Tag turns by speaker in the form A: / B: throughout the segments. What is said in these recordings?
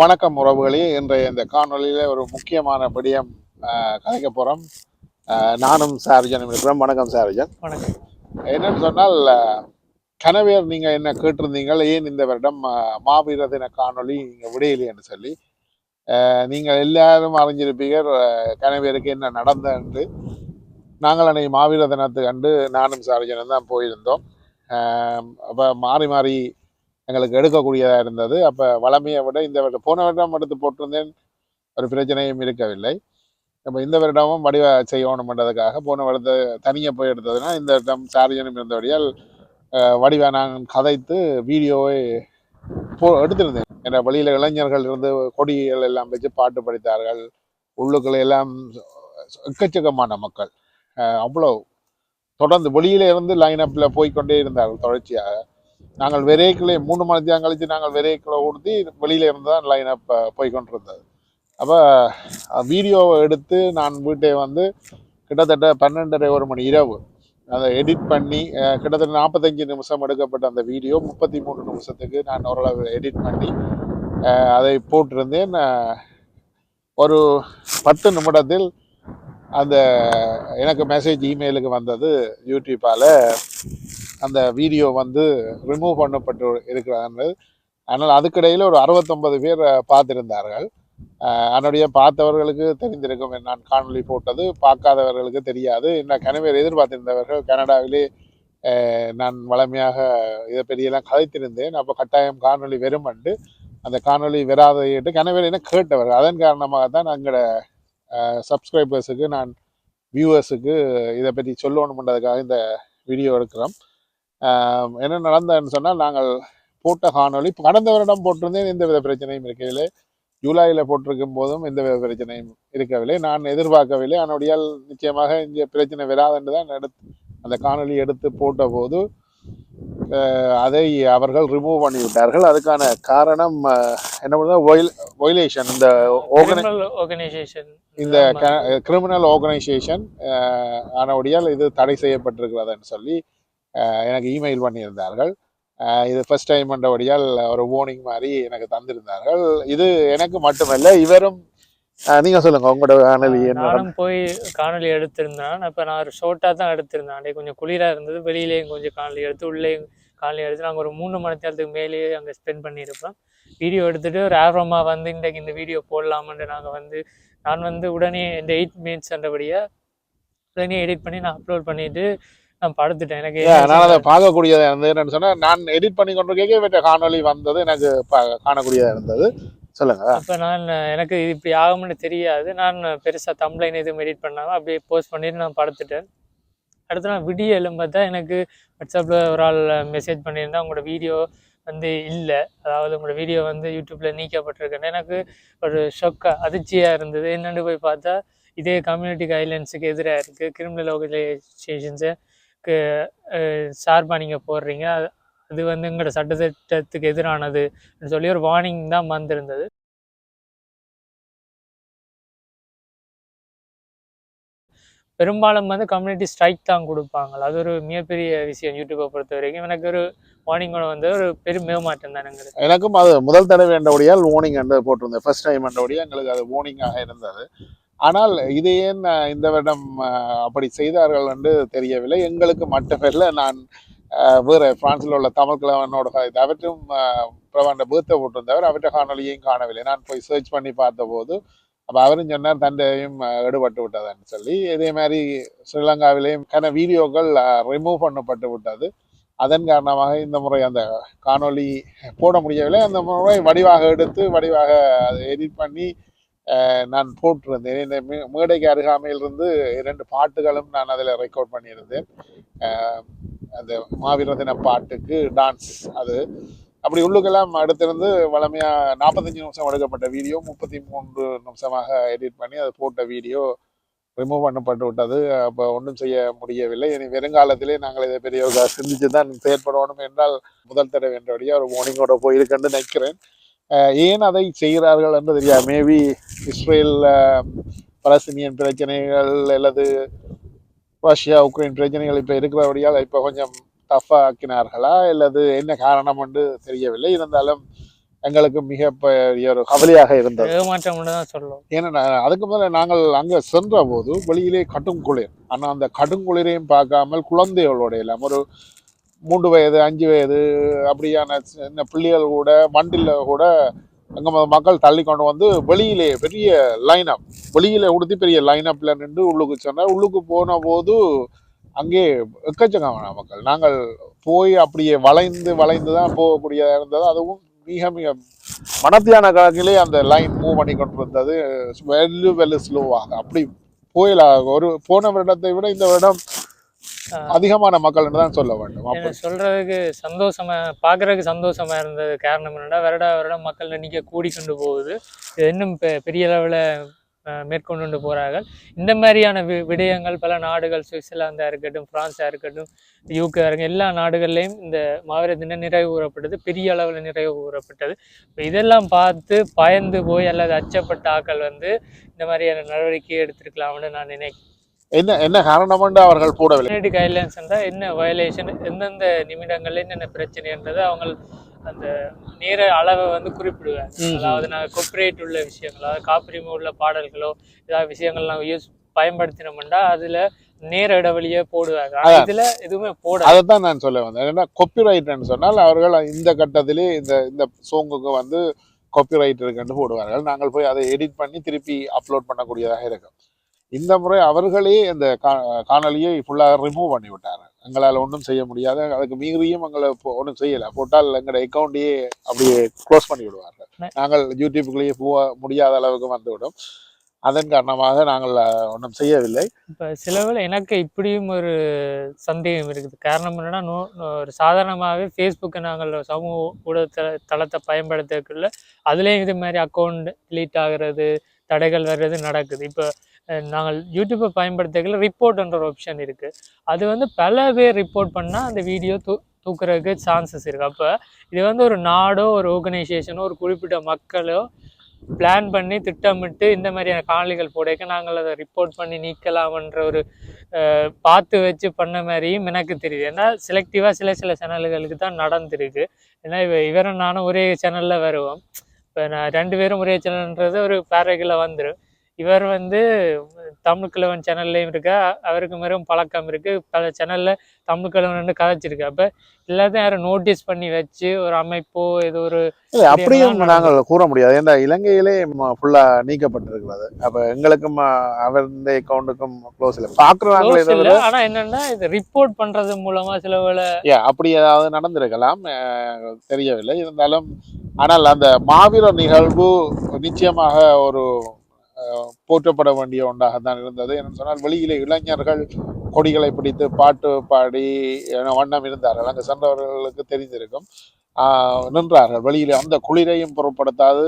A: வணக்கம் உறவுகளே இன்றைய இந்த காணொலியில் ஒரு முக்கியமான படியம் கலைக்க போகிறோம் நானும் சாரஜன் இருக்கிறோம் வணக்கம் சாரஜன் வணக்கம் என்னன்னு சொன்னால் கனவேர் நீங்கள் என்ன கேட்டிருந்தீங்கள் ஏன் இந்த வருடம் மாவீர தின காணொலி நீங்கள் விடையிலேன்னு சொல்லி நீங்கள் எல்லாரும் அறிஞ்சிருப்பீங்க கனவேருக்கு என்ன நடந்தது நாங்கள் அன்னைக்கு மாவீர தினத்துக்கு கண்டு நானும் சாரஜனும் தான் போயிருந்தோம் அப்போ மாறி மாறி எங்களுக்கு எடுக்கக்கூடியதாக இருந்தது அப்போ வளமையை விட இந்த வருடம் போன வருடம் எடுத்து போட்டிருந்தேன் ஒரு பிரச்சனையும் இருக்கவில்லை நம்ம இந்த வருடமும் வடிவ செய்யணும்ன்றதுக்காக போன வருடத்தை தனியாக போய் எடுத்ததுன்னா இந்த வருடம் சார்ஜனும் இருந்தபடியால் வடிவ நான் கதைத்து வீடியோவை போ எடுத்திருந்தேன் என்ற வழியில் இளைஞர்கள் இருந்து கொடிகள் எல்லாம் வச்சு பாட்டு படித்தார்கள் உள்ளுக்களை எல்லாம் எக்கச்சக்கமான மக்கள் அவ்வளோ தொடர்ந்து வெளியில இருந்து லைன் அப்பில் போய்கொண்டே இருந்தார்கள் தொடர்ச்சியாக நாங்கள் விரைக்கிலே மூணு மணி நேரம் கழித்து நாங்கள் விரைக்கில் ஊர்த்தி வெளியில இருந்து தான் அப் போய் கொண்டிருந்தது அப்போ வீடியோவை எடுத்து நான் வீட்டை வந்து கிட்டத்தட்ட பன்னெண்டரை ஒரு மணி இரவு அதை எடிட் பண்ணி கிட்டத்தட்ட நாற்பத்தஞ்சு நிமிஷம் எடுக்கப்பட்ட அந்த வீடியோ முப்பத்தி மூணு நிமிஷத்துக்கு நான் ஓரளவு எடிட் பண்ணி அதை போட்டிருந்தேன் ஒரு பத்து நிமிடத்தில் அந்த எனக்கு மெசேஜ் இமெயிலுக்கு வந்தது யூடியூப்பால் அந்த வீடியோ வந்து ரிமூவ் பண்ணப்பட்டு இருக்கிறார்கள் ஆனால் அதுக்கிடையில் ஒரு அறுபத்தொன்பது பேர் பார்த்திருந்தார்கள் அதனுடைய பார்த்தவர்களுக்கு தெரிந்திருக்கும் நான் காணொலி போட்டது பார்க்காதவர்களுக்கு தெரியாது என்ன கனவேர் எதிர்பார்த்திருந்தவர்கள் கனடாவிலே நான் வளமையாக இதை பெரியெல்லாம் கலைத்திருந்தேன் அப்போ கட்டாயம் காணொலி வெறும் அண்டு அந்த காணொலி கனவேர் என்ன கேட்டவர்கள் அதன் காரணமாக தான் எங்களோட சப்ஸ்கிரைபர்ஸுக்கு நான் வியூவர்ஸுக்கு இதை பற்றி சொல்லணும்ன்றதுக்காக இந்த வீடியோ எடுக்கிறோம் என்ன நடந்ததுன்னு சொன்னால் நாங்கள் போட்ட காணொலி இப்போ கடந்த வருடம் போட்டிருந்தேன் எந்த வித பிரச்சனையும் இருக்கவில்லை ஜூலையில் போட்டிருக்கும் போதும் எந்த வித பிரச்சனையும் இருக்கவில்லை நான் எதிர்பார்க்கவில்லை அதனுடையால் நிச்சயமாக இந்த பிரச்சனை வராதுன்னு தான் எடுத்து அந்த காணொலி எடுத்து போட்ட போது அதை அவர்கள் ரிமூவ் பண்ணிவிட்டார்கள் அதுக்கான காரணம் என்ன பண்ணுறது இந்த ஆர்கனைசேஷன் இந்த கிரிமினல் ஆர்கனைசேஷன் ஆனபடியால் இது தடை செய்யப்பட்டிருக்கிறதுன்னு சொல்லி எனக்கு இமெயில் பண்ணியிருந்தார்கள் இது ஃபர்ஸ்ட் டைம் பண்ணபடியால் ஒரு வார்னிங் மாதிரி எனக்கு தந்திருந்தார்கள் இது எனக்கு மட்டுமல்ல இவரும் நீங்க சொல்லுங்க உங்களோட காணொலி
B: நானும் போய் காணொலி எடுத்திருந்தேன் அப்ப நான் ஒரு ஷோர்ட்டா தான் எடுத்திருந்தேன் அன்றைக்கு கொஞ்சம் குளிரா இருந்தது வெளியிலேயும் கொஞ்சம் காணொலி எடுத்து உள்ளேயும் காணொலி எடுத்து நாங்கள் ஒரு மூணு மணி நேரத்துக்கு மேலேயே அங்கே ஸ்பெண்ட் பண்ணியிருப்போம் வீடியோ எடுத்துட்டு ஒரு ஆர்வமாக வந்து இன்றைக்கு இந்த வீடியோ போடலாமன்ட்டு நாங்கள் வந்து நான் வந்து உடனே இந்த எயிட் மினிட்ஸ் என்றபடியாக உடனே எடிட் பண்ணி நான் அப்லோட் பண்ணிட்டு நான் படுத்துட்டேன்
A: எனக்கு நான் அதை பார்க்கக்கூடியதாக இருந்தது என்னன்னு சொன்னால் நான் எடிட் பண்ணி கொண்டு கேட்க காணொலி வந்தது எனக்கு காணக்கூடியதாக இருந்தது சொல்லுங்க
B: அப்போ நான் எனக்கு இது இப்படி ஆகும்னு தெரியாது நான் பெருசாக தம்ப்ளைன் எதுவும் எடிட் பண்ணாமல் அப்படியே போஸ்ட் பண்ணிட்டு நான் படுத்துட்டேன் அடுத்து நான் விடிய எழும்பத்தா எனக்கு வாட்ஸ்அப்பில் ஒரு ஆள் மெசேஜ் பண்ணியிருந்தா உங்களோட வீடியோ வந்து இல்லை அதாவது உங்களோட வீடியோ வந்து யூடியூப்பில் நீக்கப்பட்டிருக்குன்னு எனக்கு ஒரு ஷொக்கா அதிர்ச்சியாக இருந்தது என்னென்னு போய் பார்த்தா இதே கம்யூனிட்டி கைட்லைன்ஸுக்கு எதிராக இருக்குது கிரிமினல் ஆர்கனைசேஷன்ஸை சார்பாக நீங்கள் போடுறீங்க அது வந்து எங்களோட சட்டத்திட்டத்துக்கு எதிரானது சொல்லி ஒரு வார்னிங் தான் வந்திருந்தது பெரும்பாலும் வந்து கம்யூனிட்டி ஸ்ட்ரைக் தான் கொடுப்பாங்க அது ஒரு மிகப்பெரிய விஷயம் யூடியூப்பை பொறுத்த வரைக்கும் எனக்கு ஒரு வார்னிங் வந்து ஒரு பெரும் மேமாற்றம் தான் எங்களுக்கு
A: எனக்கும் அது முதல் தடவை என்றபடியால் வார்னிங் என்று போட்டிருந்தேன் ஃபர்ஸ்ட் டைம் என்றபடியாக எங்களுக்கு அது வார்னிங்காக இருந்தது ஆனால் இது ஏன் இந்த வருடம் அப்படி செய்தார்கள் என்று தெரியவில்லை எங்களுக்கு மட்டுமல்ல நான் வேறு பிரான்சில் உள்ள தமிழ் கிழவனோட அவற்றும் பிரபண்ட பூத்த போட்டிருந்தவர் அவற்றை காணொலியையும் காணவில்லை நான் போய் சர்ச் பண்ணி பார்த்தபோது அப்போ அவரும் சொன்னார் தந்தையும் எடுபட்டு விட்டதுன்னு சொல்லி இதே மாதிரி ஸ்ரீலங்காவிலேயும் கன வீடியோக்கள் ரிமூவ் பண்ணப்பட்டு விட்டது அதன் காரணமாக இந்த முறை அந்த காணொளி போட முடியவில்லை அந்த முறை வடிவாக எடுத்து வடிவாக எடிட் பண்ணி நான் போட்டிருந்தேன் இந்த மேடைக்கு அருகாமையிலிருந்து இரண்டு பாட்டுகளும் நான் அதில் ரெக்கார்ட் பண்ணியிருந்தேன் அந்த மாவீர தின பாட்டுக்கு டான்ஸ் அது அப்படி உள்ளுக்கெல்லாம் அடுத்திருந்து வளமையாக நாற்பத்தஞ்சு நிமிஷம் எடுக்கப்பட்ட வீடியோ முப்பத்தி மூன்று நிமிஷமாக எடிட் பண்ணி அதை போட்ட வீடியோ ரிமூவ் பண்ணப்பட்டு விட்டது அப்போ ஒன்றும் செய்ய முடியவில்லை இனி வெறுங்காலத்திலே நாங்கள் இதை பெரிய சிந்திச்சு தான் செயற்படணும் என்றால் முதல் தடவை என்றபடியாக ஒரு மோனிங்கோட போயிருக்கேன்னு நினைக்கிறேன் ஏன் அதை செய்கிறார்கள் என்று தெரியாது மேபி இஸ்ரேல் பலஸ்தீனியன் பிரச்சனைகள் அல்லது ரஷ்யா உக்ரைன் பிரச்சனைகள் இப்போ இருக்கிறபடியால் இப்போ கொஞ்சம் டஃப்பாக ஆக்கினார்களா அல்லது என்ன காரணம் என்று தெரியவில்லை இருந்தாலும் எங்களுக்கு மிக ஒரு கவலையாக இருந்தது ஏன்னா அதுக்கு முதல்ல நாங்கள் அங்கே சென்ற போது வெளியிலே கடும் குளிர் ஆனால் அந்த கடும் குளிரையும் பார்க்காமல் குழந்தைகளோட எல்லாம் ஒரு மூன்று வயது அஞ்சு வயது அப்படியான சின்ன பிள்ளைகள் கூட வண்டியில் கூட அங்கே மக்கள் தள்ளி கொண்டு வந்து வெளியிலே பெரிய லைனப் வெளியில் கொடுத்து பெரிய லைனப்பில் நின்று உள்ளுக்கு சொன்னால் உள்ளுக்கு போன போது அங்கே எக்கச்சக்கம் மக்கள் நாங்கள் போய் அப்படியே வளைந்து வளைந்து தான் போகக்கூடியதாக இருந்தது அதுவும் மிக மிக மனத்தியான கணக்கிலே அந்த லைன் மூவ் பண்ணி இருந்தது வெல்லு வெல்லு ஸ்லோவாக அப்படி போயில ஒரு போன வருடத்தை விட இந்த வருடம் அதிகமான மக்கள் தான் சொல்ல
B: வேண்டும் சொல்றதுக்கு சந்தோஷமா பாக்குறதுக்கு சந்தோஷமா இருந்தது காரணம் என்னன்னா வருட வருடம் மக்கள் எண்ணிக்கை கூடி கொண்டு போகுது இது இன்னும் பெரிய அளவுல மேற்கொண்டு போறார்கள் இந்த மாதிரியான வி விடயங்கள் பல நாடுகள் சுவிட்சர்லாந்தா இருக்கட்டும் பிரான்ஸா இருக்கட்டும் யூகே இருக்கட்டும் எல்லா நாடுகள்லையும் இந்த மாவீர தினம் நிறைவு கூறப்பட்டது பெரிய அளவில் நிறைவு கூறப்பட்டது இதெல்லாம் பார்த்து பயந்து போய் அல்லது அச்சப்பட்ட ஆக்கள் வந்து இந்த மாதிரியான நடவடிக்கை எடுத்திருக்கலாம்னு நான் நினைக்கிறேன்
A: என்ன என்ன காரணம் என்று அவர்கள் போடவில்லை
B: கைட்லைன்ஸ் என்றால் என்ன வயலேஷன் எந்தெந்த நிமிடங்களில் என்னென்ன பிரச்சனைன்றது அவங்க அந்த நேர அளவை வந்து குறிப்பிடுவேன் அதாவது நான் கொப்பரேட் உள்ள விஷயங்கள் அதாவது காப்புரிமை உள்ள பாடல்களோ ஏதாவது விஷயங்கள் நான் யூஸ் பயன்படுத்தினோம்னா அதில் நேர இடைவெளியே போடுவாங்க இதுல எதுவுமே போட
A: அதை தான் நான் சொல்ல வந்தேன் ஏன்னா கொப்பிரைட்னு சொன்னால் அவர்கள் இந்த கட்டத்திலே இந்த இந்த சோங்குக்கு வந்து கொப்பிரைட் இருக்குன்னு போடுவார்கள் நாங்கள் போய் அதை எடிட் பண்ணி திருப்பி அப்லோட் பண்ணக்கூடியதாக இருக்கும் இந்த முறை அவர்களே அந்த காணொலியை ஃபுல்லாக ரிமூவ் பண்ணி விட்டார் எங்களால் ஒன்றும் செய்ய முடியாது அதுக்கு மீறியும் எங்களை ஒன்றும் செய்யலை போட்டால் எங்களோட அக்கௌண்ட்டையே அப்படியே க்ளோஸ் பண்ணி விடுவார்கள் நாங்கள் யூடியூப்லேயே போக முடியாத அளவுக்கு வந்துவிடும் அதன் காரணமாக நாங்கள் ஒன்றும் செய்யவில்லை
B: இப்போ சிலவில் எனக்கு இப்படியும் ஒரு சந்தேகம் இருக்குது காரணம் என்னென்னா நோ ஒரு சாதாரணமாகவே ஃபேஸ்புக்கை நாங்கள் சமூக ஊடக தளத்தை பயன்படுத்தக்குள்ள அதுலேயும் இது மாதிரி அக்கௌண்ட் டிலீட் ஆகிறது தடைகள் வர்றது நடக்குது இப்போ நாங்கள் யூடியூப்பை பயன்படுத்திக்கல ரிப்போர்ட்ன்ற ஒரு ஆப்ஷன் இருக்குது அது வந்து பல பேர் ரிப்போர்ட் பண்ணால் அந்த வீடியோ தூ தூக்குறதுக்கு சான்சஸ் இருக்குது அப்போ இது வந்து ஒரு நாடோ ஒரு ஆர்கனைசேஷனோ ஒரு குறிப்பிட்ட மக்களோ பிளான் பண்ணி திட்டமிட்டு இந்த மாதிரியான காணொலிகள் போடைக்க நாங்கள் அதை ரிப்போர்ட் பண்ணி நீக்கலாம்ன்ற ஒரு பார்த்து வச்சு பண்ண மாதிரியும் எனக்கு தெரியுது ஏன்னா செலக்டிவாக சில சில சேனல்களுக்கு தான் நடந்திருக்கு ஏன்னா இவ இவரும் நானும் ஒரே சேனலில் வருவோம் இப்போ நான் ரெண்டு பேரும் ஒரே சேனல்ன்றது ஒரு பேரகில் வந்துடும் இவர் வந்து தமிழ் கிழவன் சேனல்லையும் இருக்கா அவருக்கு மேலும் பழக்கம் இருக்குது பல சேனலில் தமிழ் கிழவன் கதைச்சிருக்கு அப்போ எல்லாத்தையும் யாரும் நோட்டீஸ் பண்ணி வச்சு ஒரு அமைப்போ ஏதோ ஒரு
A: அப்படியும் நாங்கள் கூற முடியாது ஏன்னா இலங்கையிலே ஃபுல்லாக நீக்கப்பட்டிருக்கிறது அப்போ எங்களுக்கும் அவர் இந்த அக்கௌண்ட்டுக்கும் இல்லை பார்க்குறாங்களே
B: ஆனால் என்னென்னா இது ரிப்போர்ட் பண்ணுறது மூலமாக சில வேலை
A: அப்படி ஏதாவது நடந்திருக்கலாம் தெரியவில்லை இருந்தாலும் ஆனால் அந்த மாவீரர் நிகழ்வு நிச்சயமாக ஒரு போற்றப்பட வேண்டிய ஒன்றாக தான் இருந்தது என்னன்னு சொன்னால் வெளியிலே இளைஞர்கள் கொடிகளை பிடித்து பாட்டு பாடி வண்ணம் இருந்தார்கள் அங்கே சென்றவர்களுக்கு தெரிந்திருக்கும் நின்றார்கள் வெளியிலே அந்த குளிரையும் பொருட்படுத்தாது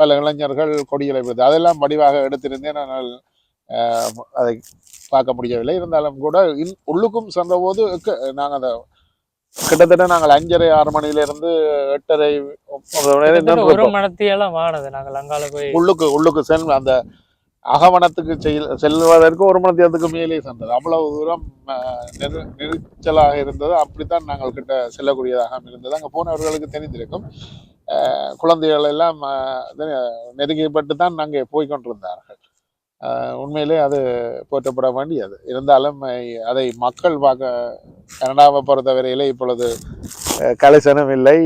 A: பல இளைஞர்கள் கொடிகளை பிடித்து அதெல்லாம் வடிவாக எடுத்திருந்தேன் ஆனால் அதை பார்க்க முடியவில்லை இருந்தாலும் கூட உள்ளுக்கும் சென்றபோது நாங்கள் அதை கிட்டத்தட்ட நாங்கள் அஞ்சரை ஆறு இருந்து எட்டரை
B: ஒரு
A: உள்ளுக்கு உள்ளுக்கு செல் அந்த அகவனத்துக்கு செல்வதற்கு ஒரு மணத்தியத்துக்கு மேலே சென்றது அவ்வளவு தூரம் நெரு நெரிச்சலாக இருந்தது அப்படித்தான் நாங்கள் கிட்ட செல்லக்கூடியதாக இருந்தது அங்கே போனவர்களுக்கு தெரிந்திருக்கும் குழந்தைகள் எல்லாம் நெருங்கப்பட்டு தான் அங்கே போய்கொண்டிருந்தார்கள் உண்மையிலே அது போற்றப்பட வேண்டியது இருந்தாலும் அதை மக்கள் பார்க்க கனடாவை பொறுத்தவரையில் இப்பொழுது கலைசனம் இல்லை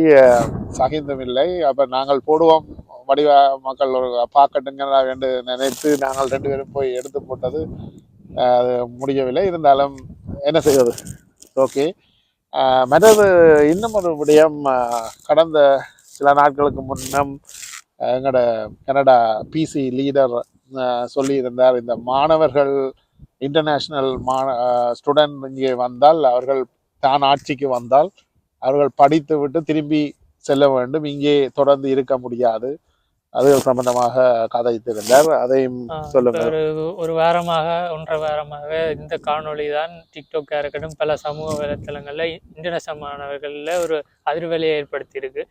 A: சகிந்தும் இல்லை அப்போ நாங்கள் போடுவோம் வடிவ மக்கள் ஒரு பார்க்கட்டுங்கிறதா என்று நினைத்து நாங்கள் ரெண்டு பேரும் போய் எடுத்து போட்டது அது முடியவில்லை இருந்தாலும் என்ன செய்வது ஓகே மற்றது இன்னும் ஒரு விடயம் கடந்த சில நாட்களுக்கு முன்னம் எங்களோட கனடா பிசி லீடர் சொல்லியிருந்தார் இந்த மாணவர்கள் இன்டர்நேஷ்னல் மாண ஸ்டூடெண்ட் இங்கே வந்தால் அவர்கள் தான் ஆட்சிக்கு வந்தால் அவர்கள் படித்து விட்டு திரும்பி செல்ல வேண்டும் இங்கே தொடர்ந்து இருக்க முடியாது அது சம்பந்தமாக கதைத்திருந்தார் அதையும் சொல்லுங்க ஒரு
B: ஒரு வாரமாக ஒன்றரை வாரமாக இந்த காணொளி தான் டிக்டாக்காக இருக்கட்டும் பல சமூக வலைத்தளங்களில் இன்டர்நேஷனல் மாணவர்களில் ஒரு அதிர்வலையை ஏற்படுத்தியிருக்கு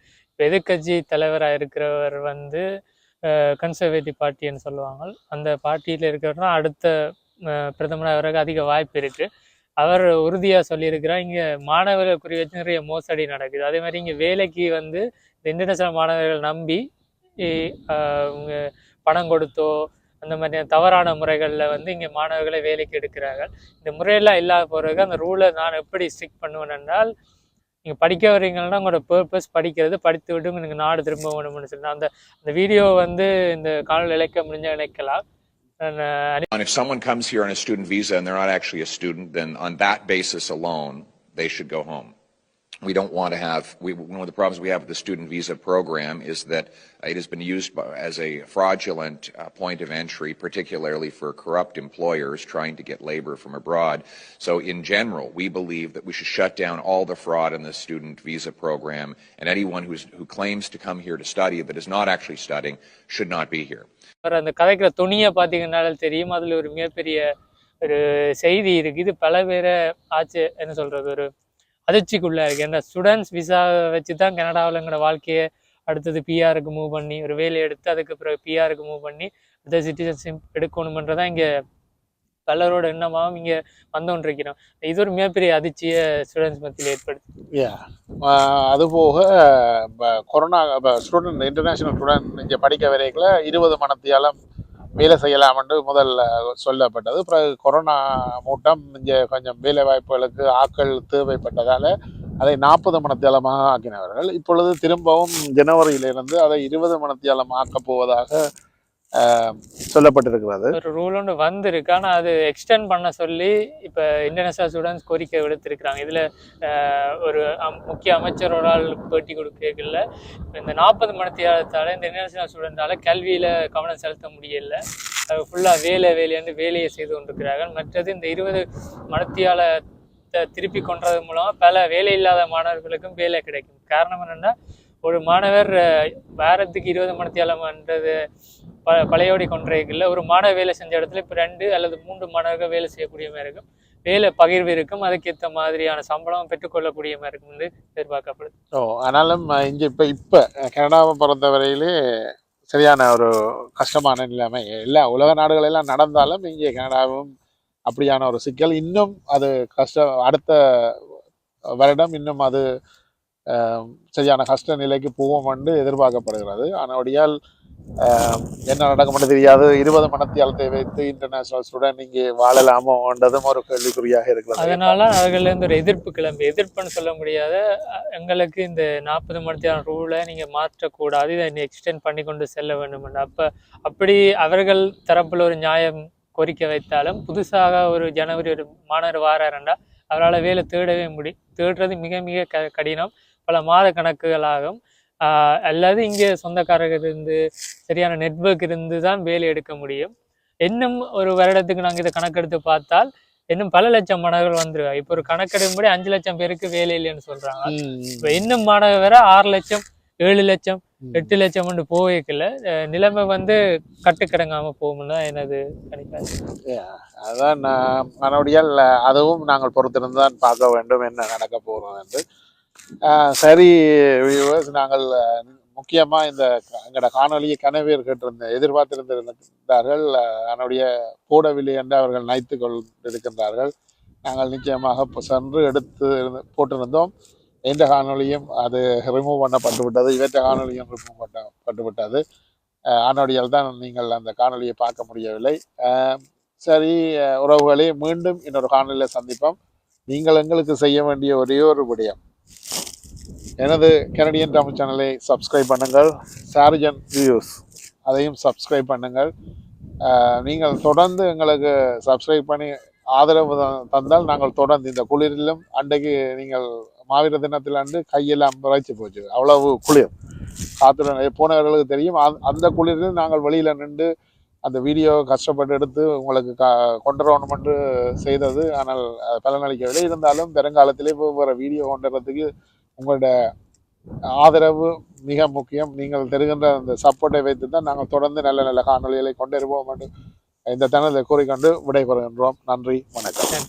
B: எதிர்கட்சி தலைவராக இருக்கிறவர் வந்து கன்சர்வேட்டிவ் பார்ட்டின்னு சொல்லுவாங்க அந்த பார்ட்டியில் இருக்கிறனா அடுத்த பிரதமர் அவருக்கு அதிக வாய்ப்பு இருக்குது அவர் உறுதியாக சொல்லியிருக்கிறார் இங்கே மாணவர்கள் குறி வச்சு நிறைய மோசடி நடக்குது அதே மாதிரி இங்கே வேலைக்கு வந்து இந்த இன்டர்நேஷனல் மாணவர்கள் நம்பி பணம் கொடுத்தோ அந்த மாதிரி தவறான முறைகளில் வந்து இங்கே மாணவர்களை வேலைக்கு எடுக்கிறார்கள் இந்த முறையெல்லாம் இல்லாத போகிறதுக்கு அந்த ரூலை நான் எப்படி ஸ்ட்ரிக் பண்ணுவேன் என்றால் நீங்கள் படிக்க வரீங்கன்னா உங்களோட பர்பஸ் படிக்கிறது படித்து விட்டு உங்களுக்கு நாடு திரும்ப வேணும்னு சொன்னால் அந்த அந்த வீடியோ வந்து இந்த காலில் இழைக்க முடிஞ்ச இழைக்கலாம்
C: And if someone comes here on a student visa and they're not actually a student, then on that basis alone, they should go home. we don't want to have we, one of the problems we have with the student visa program is that it has been used as a fraudulent uh, point of entry particularly for corrupt employers trying to get labor from abroad so in general we believe that we should shut down all the fraud in the student visa program and anyone who claims to come here to study but is not actually studying should not be here
B: ஒரு மிகப்பெரிய ஒரு செய்தி பல பேரை ஆச்சு என்ன சொல்கிறது ஒரு அதிர்ச்சிக்குள்ளே இருக்கேன் இந்த ஸ்டூடெண்ட்ஸ் விசா வச்சு தான் எங்களோட வாழ்க்கையை அடுத்தது பிஆருக்கு மூவ் பண்ணி ஒரு வேலையை எடுத்து அதுக்கு பிறகு பிஆருக்கு மூவ் பண்ணி அந்த சிட்டிசன்ஷிப் எடுக்கணுமன்றதான் இங்கே பலரோட எண்ணமாகவும் இங்கே வந்தோன்றிருக்கிறோம் இது ஒரு மிகப்பெரிய அதிர்ச்சியை ஸ்டூடெண்ட்ஸ் மத்தியில் ஏற்படுது
A: அதுபோக கொரோனா ஸ்டூடெண்ட் இன்டர்நேஷ்னல் ஸ்டூடெண்ட் இங்கே படிக்க வரைக்குள்ள இருபது மணத்தியாலம் வேலை செய்யலாம் என்று முதல்ல சொல்லப்பட்டது பிறகு கொரோனா மூட்டம் இங்கே கொஞ்சம் வேலை வாய்ப்புகளுக்கு ஆக்கள் தேவைப்பட்டதால் அதை நாற்பது மணத்தியாலமாக ஆக்கினவர்கள் இப்பொழுது திரும்பவும் ஜனவரியிலிருந்து அதை இருபது மணத்தியாலம் ஆக்கப் போவதாக சொல்லப்பட்டிருக்கிறது ஒரு
B: ரூல் ஒன்று வந்திருக்கு ஆனால் அது எக்ஸ்டெண்ட் பண்ண சொல்லி இப்போ இன்டர்நேஷனல் ஸ்டூடெண்ட்ஸ் கோரிக்கை விடுத்திருக்கிறாங்க இதில் ஒரு முக்கிய அமைச்சரோட ஆள் பேட்டி கொடுக்கல இந்த நாற்பது மணித்தியாலத்தால் இந்த இன்டர்நேஷனல் ஸ்டூடெண்ட்டால் கல்வியில் கவனம் செலுத்த முடியல ஃபுல்லாக வேலை வேலையாண்டு வேலையை செய்து கொண்டிருக்கிறார்கள் மற்றது இந்த இருபது மணத்தியால திருப்பி கொண்டது மூலமாக பல வேலை இல்லாத மாணவர்களுக்கும் வேலை கிடைக்கும் காரணம் என்னென்னா ஒரு மாணவர் வாரத்துக்கு இருபது மணி தேலம்ன்றது ப பழையோடி கொன்றைகளில் ஒரு மாணவ வேலை செஞ்ச இடத்துல இப்போ ரெண்டு அல்லது மூன்று மாணவர்கள் வேலை செய்யக்கூடிய மாதிரி இருக்கும் வேலை பகிர்வு இருக்கும் அதுக்கேற்ற மாதிரியான சம்பளம் பெற்றுக்கொள்ளக்கூடிய மாதிரி இருக்கும் வந்து எதிர்பார்க்கப்படுது
A: ஓ ஆனாலும் இங்கே இப்போ இப்போ கனடாவை பிறந்த வரையிலே சரியான ஒரு கஷ்டமான நிலைமை எல்லா உலக நாடுகளெல்லாம் நடந்தாலும் இங்கே கனடாவும் அப்படியான ஒரு சிக்கல் இன்னும் அது கஷ்டம் அடுத்த வருடம் இன்னும் அது சரியான கஷ்ட நிலைக்கு போவோம் என்று எதிர்பார்க்கப்படுகிறது ஆனால் என்ன நடக்கும்னு தெரியாது இருபது மனத்தியாளத்தை வைத்து இன்டர்நேஷனல் ஸ்டூடெண்ட் இங்கே வாழலாமோன்றதும் ஒரு கேள்விக்குறியாக இருக்கலாம்
B: அதனால அவர்கள் ஒரு எதிர்ப்பு கிளம்பு எதிர்ப்புன்னு சொல்ல முடியாத எங்களுக்கு இந்த நாற்பது மனத்தியான ரூலை நீங்க மாற்றக்கூடாது இதை எக்ஸ்டெண்ட் பண்ணி கொண்டு செல்ல வேண்டும் அப்போ அப்படி அவர்கள் தரப்பில் ஒரு நியாயம் கோரிக்கை வைத்தாலும் புதுசாக ஒரு ஜனவரி ஒரு மாணவர் வாராருண்டா அவரால் வேலை தேடவே முடி தேடுறது மிக மிக க கடினம் பல மாத கணக்குகளாகும் அல்லது இங்கே சொந்தக்காரர்கள் இருந்து சரியான நெட்ஒர்க் இருந்து தான் வேலை எடுக்க முடியும் இன்னும் ஒரு வருடத்துக்கு நாங்கள் இதை கணக்கெடுத்து பார்த்தால் இன்னும் பல லட்சம் மாணவர்கள் வந்துருவாங்க இப்போ ஒரு கணக்கெடுக்கும்படி அஞ்சு லட்சம் பேருக்கு வேலை இல்லைன்னு சொல்றாங்க இப்போ இன்னும் மாணவர் வேற ஆறு லட்சம் ஏழு லட்சம் எட்டு லட்சம் ஒன்று போய்க்கல நிலைமை வந்து கட்டுக்கிடங்காம போகும்னா எனது கணிப்பாது
A: அதான் நான் மறுபடியால் அதுவும் நாங்கள் பொறுத்திருந்து தான் பார்க்க வேண்டும் என்ன நடக்க போறோம் என்று சரி நாங்கள் முக்கியமாக இந்த எங்களோட காணொலியை கனவேர் கேட்டிருந்த எதிர்பார்த்திருந்திருந்தார்கள் அதனுடைய போடவில்லை என்று அவர்கள் நைத்து கொண்டிருக்கின்றார்கள் நாங்கள் நிச்சயமாக சென்று எடுத்து போட்டிருந்தோம் எந்த காணொலியும் அது ரிமூவ் பண்ண பட்டுவிட்டது இவற்ற காணொலியும் ரிமூவ் பண்ணப்பட்டு விட்டது தான் நீங்கள் அந்த காணொலியை பார்க்க முடியவில்லை சரி உறவுகளே மீண்டும் இன்னொரு காணொலியில் சந்திப்போம் நீங்கள் எங்களுக்கு செய்ய வேண்டிய ஒரே ஒரு விடயம் எனது கனடியன் தமிழ் சேனலை சப்ஸ்கிரைப் பண்ணுங்கள் சார்ஜன் வியூஸ் அதையும் சப்ஸ்கிரைப் பண்ணுங்கள் நீங்கள் தொடர்ந்து எங்களுக்கு சப்ஸ்கிரைப் பண்ணி ஆதரவு தந்தால் நாங்கள் தொடர்ந்து இந்த குளிரிலும் அன்றைக்கு நீங்கள் மாவீர தினத்தில் அன்று கையெல்லாம் விரைச்சி போச்சு அவ்வளவு குளிர் காத்துடன் போனவர்களுக்கு தெரியும் அந்த குளிரில் நாங்கள் வெளியில் நின்று அந்த வீடியோ கஷ்டப்பட்டு எடுத்து உங்களுக்கு க கொண்டு என்று செய்தது ஆனால் பலனளிக்கவில்லை இருந்தாலும் பெருங்காலத்திலே போகிற வீடியோ கொண்டுறதுக்கு உங்களோட ஆதரவு மிக முக்கியம் நீங்கள் தெரிகின்ற அந்த சப்போர்ட்டை வைத்து தான் நாங்கள் தொடர்ந்து நல்ல நல்ல காணொலிகளை வருவோம் என்று இந்த தனதை கூறிக்கொண்டு விடைபெறுகின்றோம் நன்றி வணக்கம்